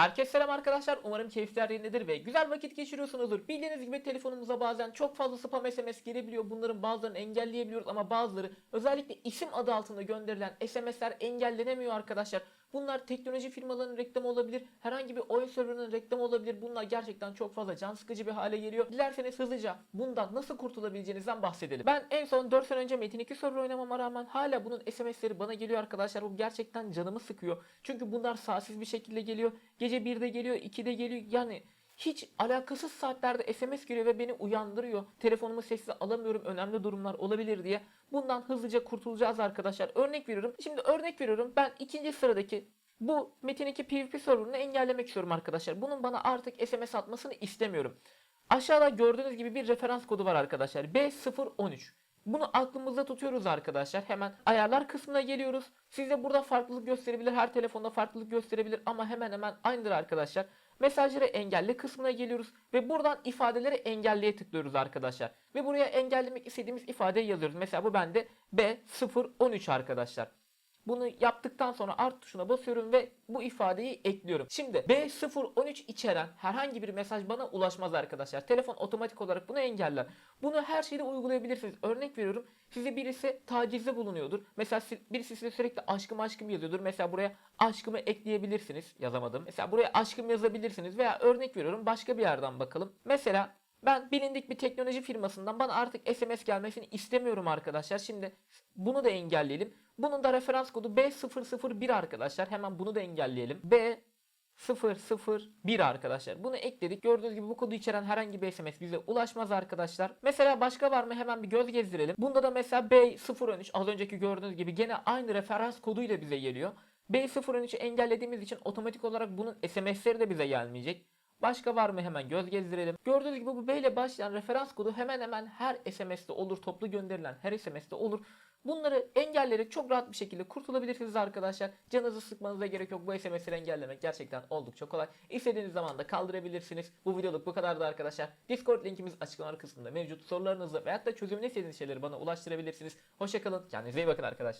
Herkese selam arkadaşlar. Umarım keyifler yerindedir ve güzel vakit geçiriyorsunuzdur. Bildiğiniz gibi telefonumuza bazen çok fazla spam SMS gelebiliyor. Bunların bazılarını engelleyebiliyoruz ama bazıları özellikle isim adı altında gönderilen SMS'ler engellenemiyor arkadaşlar. Bunlar teknoloji firmalarının reklamı olabilir. Herhangi bir oyun serverının reklamı olabilir. Bunlar gerçekten çok fazla can sıkıcı bir hale geliyor. Dilerseniz hızlıca bundan nasıl kurtulabileceğinizden bahsedelim. Ben en son 4 sene önce Metin 2 server oynamama rağmen hala bunun SMS'leri bana geliyor arkadaşlar. Bu gerçekten canımı sıkıyor. Çünkü bunlar saatsiz bir şekilde geliyor. Gece 1'de geliyor, 2'de geliyor. Yani hiç alakasız saatlerde SMS geliyor ve beni uyandırıyor. Telefonumu sessize alamıyorum önemli durumlar olabilir diye. Bundan hızlıca kurtulacağız arkadaşlar. Örnek veriyorum. Şimdi örnek veriyorum. Ben ikinci sıradaki bu Metin 2 PvP serverını engellemek istiyorum arkadaşlar. Bunun bana artık SMS atmasını istemiyorum. Aşağıda gördüğünüz gibi bir referans kodu var arkadaşlar. B013. Bunu aklımızda tutuyoruz arkadaşlar. Hemen ayarlar kısmına geliyoruz. Size burada farklılık gösterebilir. Her telefonda farklılık gösterebilir ama hemen hemen aynıdır arkadaşlar. Mesajları engelle kısmına geliyoruz ve buradan ifadeleri engelleye tıklıyoruz arkadaşlar. Ve buraya engellemek istediğimiz ifadeyi yazıyoruz. Mesela bu bende B013 arkadaşlar. Bunu yaptıktan sonra art tuşuna basıyorum ve bu ifadeyi ekliyorum. Şimdi B013 içeren herhangi bir mesaj bana ulaşmaz arkadaşlar. Telefon otomatik olarak bunu engeller. Bunu her şeyde uygulayabilirsiniz. Örnek veriyorum. Size birisi tacizde bulunuyordur. Mesela si- birisi size sürekli aşkım aşkım yazıyordur. Mesela buraya aşkımı ekleyebilirsiniz. Yazamadım. Mesela buraya aşkım yazabilirsiniz. Veya örnek veriyorum başka bir yerden bakalım. Mesela ben bilindik bir teknoloji firmasından bana artık SMS gelmesini istemiyorum arkadaşlar. Şimdi bunu da engelleyelim. Bunun da referans kodu B001 arkadaşlar. Hemen bunu da engelleyelim. B001 arkadaşlar. Bunu ekledik. Gördüğünüz gibi bu kodu içeren herhangi bir SMS bize ulaşmaz arkadaşlar. Mesela başka var mı? Hemen bir göz gezdirelim. Bunda da mesela B013 az önceki gördüğünüz gibi gene aynı referans koduyla bize geliyor. B013'ü engellediğimiz için otomatik olarak bunun SMS'leri de bize gelmeyecek. Başka var mı hemen göz gezdirelim. Gördüğünüz gibi bu B ile başlayan referans kodu hemen hemen her SMS'te olur. Toplu gönderilen her SMS'te olur. Bunları engelleyerek çok rahat bir şekilde kurtulabilirsiniz arkadaşlar. Canınızı sıkmanıza gerek yok. Bu SMS'leri engellemek gerçekten oldukça kolay. İstediğiniz zaman da kaldırabilirsiniz. Bu videoluk bu kadardı arkadaşlar. Discord linkimiz açıklamalar kısmında mevcut. Sorularınızı veyahut da çözümünü istediğiniz şeyleri bana ulaştırabilirsiniz. Hoşçakalın. Kendinize iyi bakın arkadaşlar.